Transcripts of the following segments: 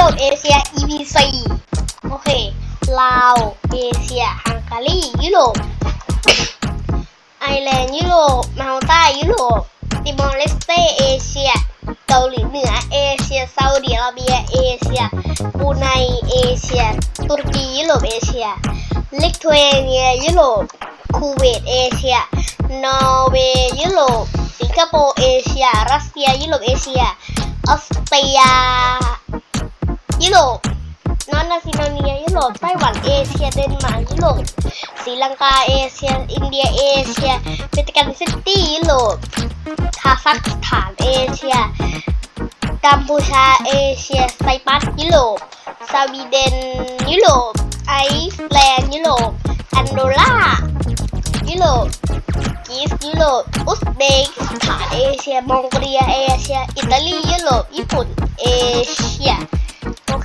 โรปเอเชีย EP 4โอเค ลาว เอเชีย ฮังการี ยุโรป ไอร์แลนด์ ยุโรป มาลตายุโรป ติมอร์เลสเต เอเชีย เกาหลีเหนือ เอเชีย ซาอุดิอาระเบีย เอเชียบูไน เอเชีย ตุรกี ยุโรป เอเชีย ลิทัวเนีย ยุโรป คูเวต เอเชีย นอร์เวย์ ยุโรป สิงคโปร์ เอเชีย รัสเซีย ยุโรป เอเชีย ออสเตรีย ยุโรปนอร์ทมาซิโดเนีย ยุโรปไต้หวันเอเชียเดนมาร์กยุโรปศรีลังกาเอเชีย อินเดียเอเชียเวติกันซิตี้ยุโรปคาซัคสถานเอเชีย กัมพูชาเอเชียไซปรัสยุโรปสวีเดนยุโรปไอซ์แลนด์ยุโรปอันโดลายุโรปกีซยุโรปอุซเบกสถานเอเชียมองโกเลียเอเชีย อิตาลียุโรปญี่ปุ่นเอเชีย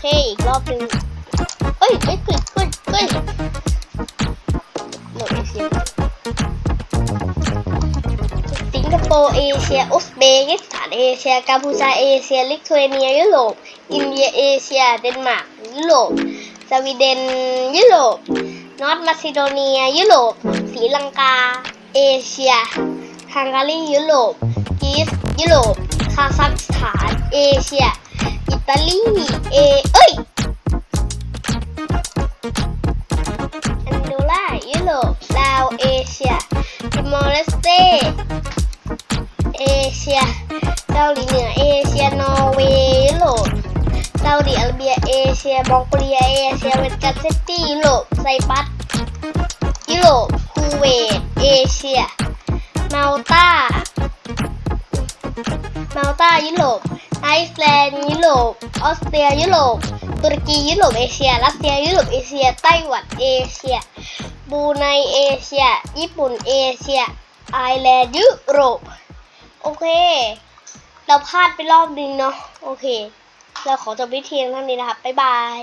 เคอีกรอบหนึ่งเฮ้ยเฮ้ยเฮ้ยเฮ้ยเฮ้ยโหลดเอเชียสิงคโปร์เอเชียอุซเบกิสถานเอเชียกัมพูชาเอเชียลิทัวเนียยุโรปอินเดียเอเชียเดนมาร์กยุโรปสวีเดนยุโรปนอร์ทมาซิโดเนียยุโรปศรีลังกา เอเชียฮังการียุโรปกรีซยุโรปคาซัคสถาน เอเชีย ตาลีเอเอ้ยอันโดลายุโรปลาวเอเชียติมอร์เลสเตเอเชียเกาหลีเหนือเอเชียนอร์เวย์ยุโรปซาอุดิอาระเบียเอเชียมองโกเลียเอเชียเวติกันซิตี้ยุโรปไซปัสยุโรปคูเวตเอเชียมาลตามาลตายุโรป ซ์แลนด์ยุโรปออสเตรียยุโรปตุรกียุโรปเอเชีย รัสเซียยุโรปเอเชีย ไต้หวันเอเชียบูไนเอเชีย ญี่ปุ่นเอเชียไอแลนด์ยุโรปโอเค เราพลาดไปรอบนึงเนาะโอเค เราขอจบวิธีเท่านี้นะครับ บ๊ายบาย